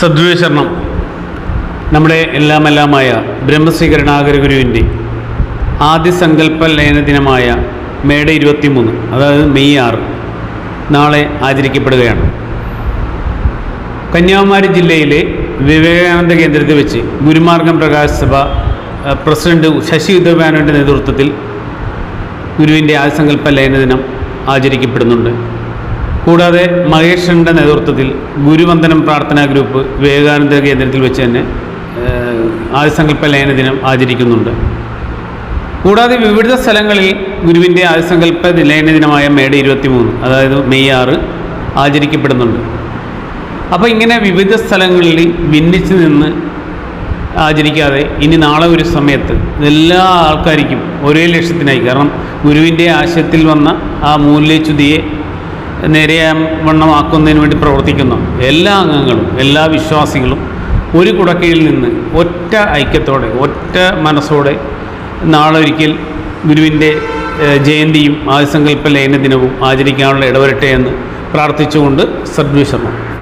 സദ്വേഷണം നമ്മുടെ എല്ലാമെല്ലാമായ ബ്രഹ്മശ്രീ കരുണാകര ഗുരുവിന്റെ ആദ്യ സങ്കല്പ ലയന ദിനമായ മേട ഇരുപത്തിമൂന്ന് അതായത് മെയ് ആറ് നാളെ ആചരിക്കപ്പെടുകയാണ്. കന്യാകുമാരി ജില്ലയിലെ വിവേകാനന്ദ കേന്ദ്രത്തിൽ വെച്ച് ഗുരുമാർഗം പ്രകാശ സഭ പ്രസിഡന്റ് ശശി ഉദ്ധവാനോയുടെ നേതൃത്വത്തിൽ ഗുരുവിന്റെ ആദ്യ സങ്കല്പ ലയന ദിനം ആചരിക്കപ്പെടുന്നുണ്ട്. കൂടാതെ മഹേഷിന്റെ നേതൃത്വത്തിൽ ഗുരുവന്ദനം പ്രാർത്ഥനാ ഗ്രൂപ്പ് വിവേകാനന്ദ കേന്ദ്രത്തിൽ വെച്ച് തന്നെ ആദ്യസങ്കല്പ ലയന ദിനം ആചരിക്കുന്നുണ്ട്. കൂടാതെ വിവിധ സ്ഥലങ്ങളിൽ ഗുരുവിന്റെ ആദ്യസങ്കല്പ ലയന ദിനമായ മേട ഇരുപത്തി മൂന്ന് അതായത് മെയ് ആറ് ആചരിക്കപ്പെടുന്നുണ്ട്. അപ്പോൾ ഇങ്ങനെ വിവിധ സ്ഥലങ്ങളിൽ ഭിന്നിച്ച് നിന്ന് ആചരിക്കാതെ ഇനി നാളെ ഒരു സമയത്ത് എല്ലാ ആൾക്കാർക്കും ഒരേ ലക്ഷ്യത്തിനായി കാരണം ഗുരുവിന്റെ ആശയത്തിൽ വന്ന ആ മൂല്യച്യുതിയെ നേരെവണ്ണമാക്കുന്നതിന് വേണ്ടി പ്രവർത്തിക്കുന്ന. എല്ലാ അംഗങ്ങളും എല്ലാ വിശ്വാസികളും ഒരു കുടക്കീഴിൽ നിന്ന് ഒറ്റ ഐക്യത്തോടെ ഒറ്റ മനസ്സോടെ നാളെ ഒരിക്കൽ ഗുരുവിന്റെ ജയന്തിയും ആദ്യസങ്കല്പ ലയന ദിനവും ആചരിക്കാനുള്ള ഇടവരട്ടെ എന്ന് പ്രാർത്ഥിച്ചുകൊണ്ട് സദ്വിശരണം